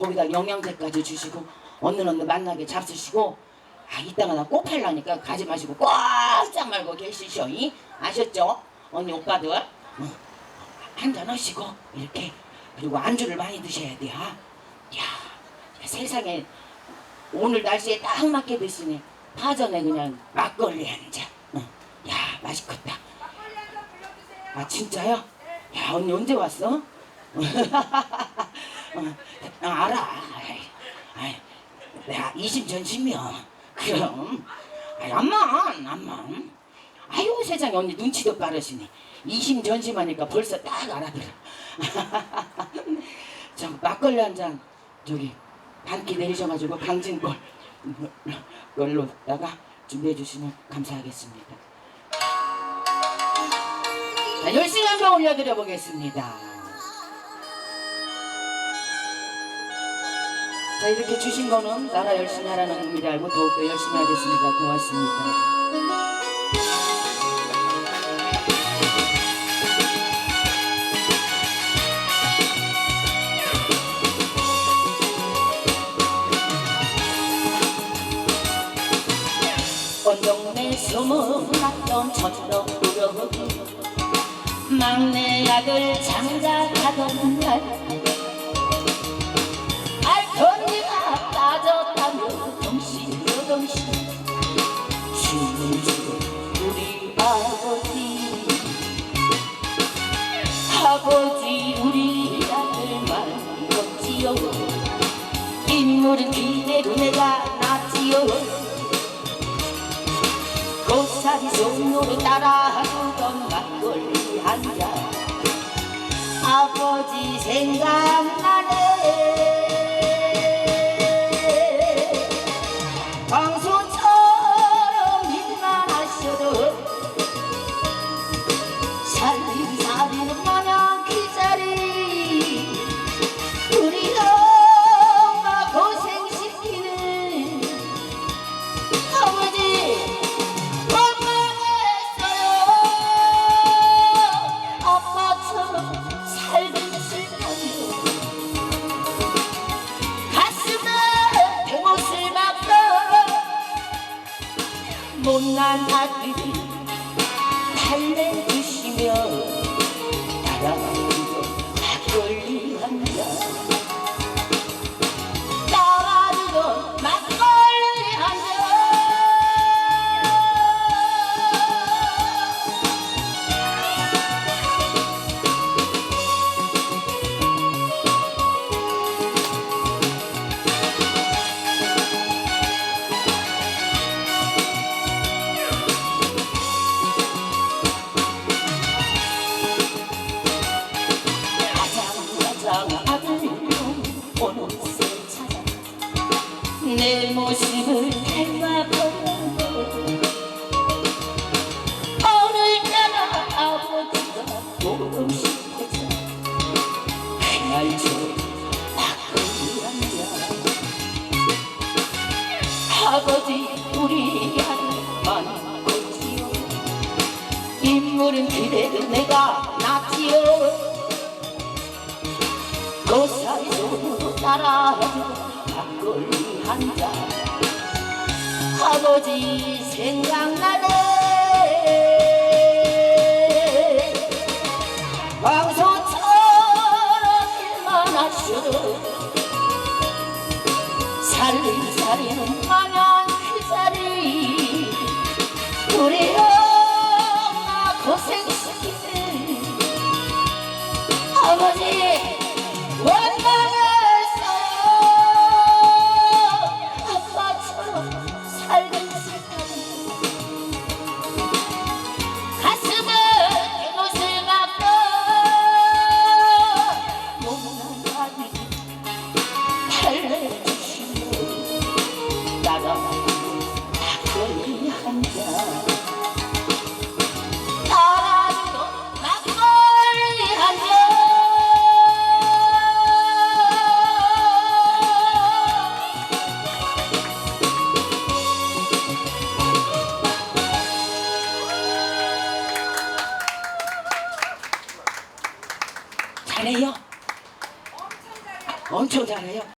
거기다 영양제까지 주시고 어느 어느 만나게 잡수시고 아 이따가 나 꼭 팔라니까 가지 마시고 꼼짝 말고 계시셔 이? 아셨죠? 언니 오빠들? 어, 한잔 하시고 이렇게. 그리고 안주를 많이 드셔야 돼요. 야 세상에 오늘 날씨에 딱 맞게 드시네 파전에 그냥 막걸리 한잔. 어, 야 맛있겠다. 아 진짜요? 야 언니 언제 왔어? 어, 아, 알아. 아이, 아이, 내가 이심 전심이야. 그럼. 아이, 암만, 암만. 아이고 세상에 언니 눈치도 빠르시네. 이심 전심하니까 벌써 딱 알아들어. 자 막걸리 한 잔 저기 반끼 내리셔가지고 강진골 걸로다가 준비해 주시면 감사하겠습니다. 자, 열심히 한번 올려드려 보겠습니다. 자 이렇게 주신 거는 나라 열심히 하라는 의미를 알고 더욱더 열심히 하겠습니다. 고맙습니다. 언덕내 소문났던 저처럼 우려 막내 아들 장가가던 날 인물은 기대로 내가 낳지요. 고사리 종로로 따라 주던 막걸리 한잔. 아버지 생각나네 I'm happy. 내 모습을 닮아버렸고 오늘따라 아버지가 보고 싶어져 그날 저 막걸리 한잔 아버지 우리 아들만 걷지요 인물은 그래도 내가 낫지요. 고사리 손으로 따라주던 막걸리 한잔 아버지 생각나네. 황소처럼 일만 하셔도 살림살이는 마냥 그 자리. 우리 就等着要。